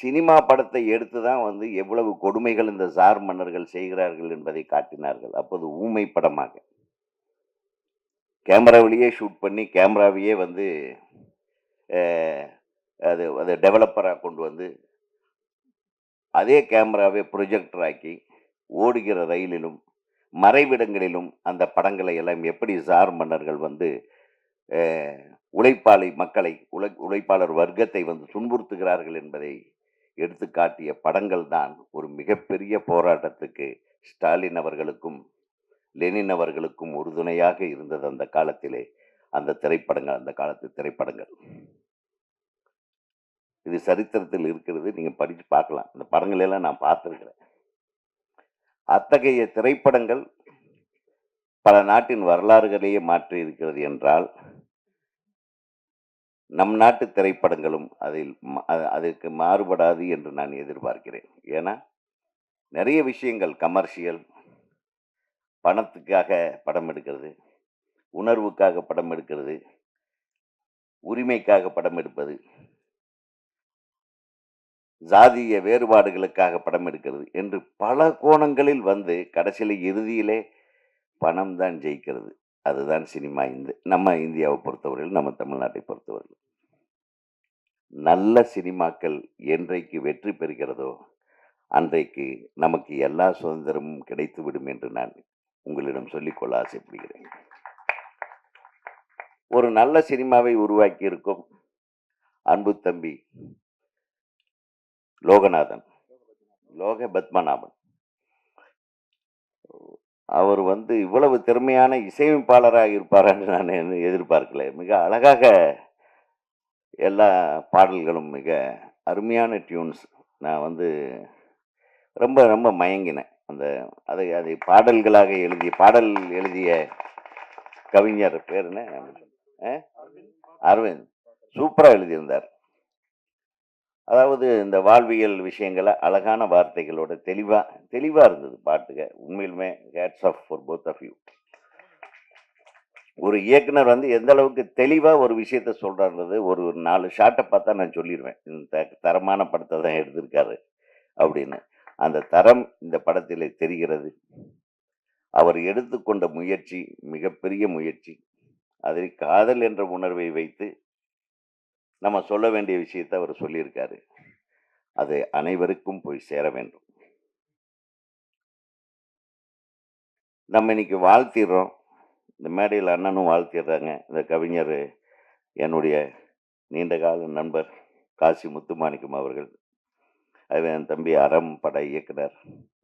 Cinema படத்தை எடுத்து தான் வந்து எவ்வளவு கொடுமைகள் இந்த சார் மன்னர்கள் செய்கிறார்கள் என்பதை காட்டினார்கள். அப்போது ஊமை படமாக. கேமராவிலேயே ஷூட் பண்ணி கேமராவையே வந்து அது அது டெவலப்பராக கொண்டு வந்து அதே கேமராவை ப்ரொஜெக்டர் ஆக்கி ஓடுகிற ரயிலிலும் மறைவிடங்களிலும் அந்த படங்களை எல்லாம் எப்படி சார் மன்னர்கள் வந்து உழைப்பாளி மக்களை உழை உழைப்பாளர் வர்க்கத்தை வந்து துன்புறுத்துகிறார்கள் என்பதை எடுத்து காட்டிய படங்கள் தான் ஒரு மிகப்பெரிய போராட்டத்துக்கு ஸ்டாலின் அவர்களுக்கும் லெனின் அவர்களுக்கும் உறுதுணையாக இருந்தது அந்த காலத்திலே. அந்த திரைப்படங்கள் அந்த காலத்து திரைப்படங்கள். இது சரித்திரத்தில் இருக்கிறது. நீங்க படிச்சு பார்க்கலாம். இந்த படங்கள் எல்லாம் நான் பார்த்துருக்கிறேன். அத்தகைய திரைப்படங்கள் பல நாட்டின் வரலாறுகளையே மாற்றி இருக்கிறது என்றால் நம் நாட்டு திரைப்படங்களும் அதில் அதற்கு மாறுபடாது என்று நான் எதிர்பார்க்கிறேன். ஏன்னா நிறைய விஷயங்கள் கமர்ஷியல் பணத்துக்காக படம் எடுக்கிறது உணர்வுக்காக படம் எடுக்கிறது உரிமைக்காக படம் எடுப்பது ஜாதிய வேறுபாடுகளுக்காக படம் எடுக்கிறது என்று பல கோணங்களில் வந்து கடைசியில் இறுதியிலே பணம் தான் ஜெயிக்கிறது. அதுதான் சினிமா இந்த நம்ம இந்தியாவை பொறுத்தவரையில் நம்ம தமிழ்நாட்டை பொறுத்தவரையில். நல்ல சினிமாக்கள் என்றைக்கு வெற்றி பெறுகிறதோ அன்றைக்கு நமக்கு எல்லா சுதந்திரமும் கிடைத்துவிடும் என்று நான் உங்களிடம் சொல்லிக்கொள்ள ஆசைப்படுகிறேன். ஒரு நல்ல சினிமாவை உருவாக்கி இருக்கும் அன்பு தம்பி லோகநாதன் லோக பத்மநாபன். அவர் வந்து இவ்வளவு திறமையான இசையமைப்பாளராக இருப்பாரான்னு நான் எதிர்பார்க்கல. மிக அழகாக எல்லா பாடல்களும் மிக அருமையான டியூன்ஸ் நான் வந்து ரொம்ப ரொம்ப மயங்கினேன். அந்த அதை அதை பாடல்களாக எழுதிய பாடல் எழுதிய கவிஞர் பேர் என்ன? அரவிந்த். சூப்பராக எழுதியிருந்தார். அதாவது இந்த வாழ்வியல் விஷயங்களை அழகான வார்த்தைகளோட தெளிவாக தெளிவாக இருந்தது பாட்டுக. உண்மையிலுமே hats off for both of you ஒரு இயக்குனர் வந்து எந்த அளவுக்கு தெளிவாக ஒரு விஷயத்த சொல்கிறாருன்றது ஒரு நாலு ஷாட்டை பார்த்தா நான் சொல்லிடுவேன் இந்த தரமான படத்தை தான் எடுத்திருக்காரு அப்படின்னு. அந்த தரம் இந்த படத்தில் தெரிகிறது. அவர் எடுத்துக்கொண்ட முயற்சி மிகப்பெரிய முயற்சி. அதில் காதல் என்ற உணர்வை வைத்து நம்ம சொல்ல வேண்டிய விஷயத்தை அவர் சொல்லியிருக்காரு. அது அனைவருக்கும் போய் சேர வேண்டும். நம்ம இன்னைக்கு வாழ்த்திடுறோம். இந்த மேடையில் அண்ணனும் வாழ்த்திடுறாங்க. இந்த கவிஞர் என்னுடைய நீண்ட கால நண்பர் காசி முத்துமாணிக்கம் அவர்கள். அது என் தம்பி அறம் பட இயக்குனர்.